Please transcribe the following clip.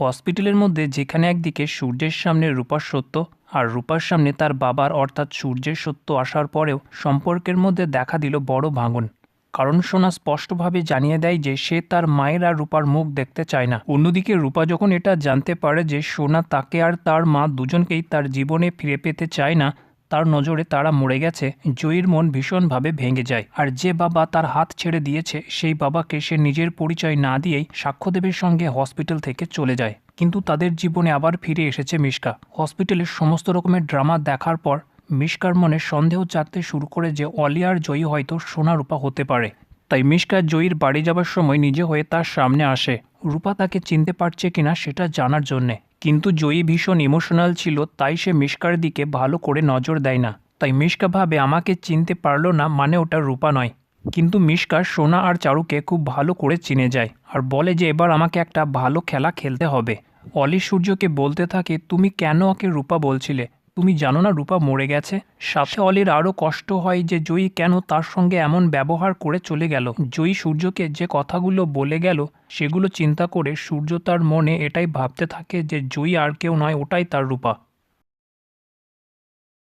হসপিটালের মধ্যে যেখানে একদিকে সূর্যের সামনে রূপার সত্য আর রূপার সামনে তার বাবার অর্থাৎ সূর্যের সত্য আসার পরেও সম্পর্কের মধ্যে দেখা দিল বড় ভাঙন। কারণ সোনা স্পষ্টভাবে জানিয়ে দেয় যে সে তার মায়ের আর রূপার মুখ দেখতে চায় না। অন্যদিকে রূপা যখন এটা জানতে পারে যে সোনা তাকে আর তার মা দুজনকেই তার জীবনে ফিরে পেতে চায় না তার নজরে তারা মরে গেছে। জয়ীর মন ভীষণভাবে ভেঙে যায়। আর যে বাবা তার হাত ছেড়ে দিয়েছে, সেই বাবাকে সে নিজের পরিচয় না দিয়েই সাক্ষ্যদেবের সঙ্গে হসপিটাল থেকে চলে যায়। কিন্তু তাদের জীবনে আবার ফিরে এসেছে মিশকা। হসপিটালের সমস্ত রকমের ড্রামা দেখার পর মিশকার মনে সন্দেহ জাগতে শুরু করে যে অলিয়ার জয়ী হয়তো সোনা রূপা হতে পারে। তাই মিশকা জয়ীর বাড়ি যাবার সময় নিজে হয়ে তার সামনে আসে। রূপা তাকে চিনতে পারছে কিনা সেটা জানার জন্যে। কিন্তু জয়ী ভীষণ ইমোশনাল ছিল, তাই সে মিশকার দিকে ভালো করে নজর দেয় না। তাই মিশকা ভাবে আমাকে চিনতে পারল না মানে ওটা রূপা নয়। কিন্তু মিশকা সোনা আর চারুকে খুব ভালো করে চিনে যায় আর বলে যে এবার আমাকে একটা ভালো খেলা খেলতে হবে। অলি সূর্যকে বলতে থাকে, তুমি কেন ওকে রূপা বলছিলে? তুমি জানো না রূপা মরে গেছে? সাথে অলির আরও কষ্ট হয় যে জয়ী কেন তার সঙ্গে এমন ব্যবহার করে চলে গেল? জয়ী সূর্যকে যে কথাগুলো বলে গেল, সেগুলো চিন্তা করে সূর্য তার মনে এটাই ভাবতে থাকে যে জয়ী আর কেউ নয়, ওটাই তার রূপা।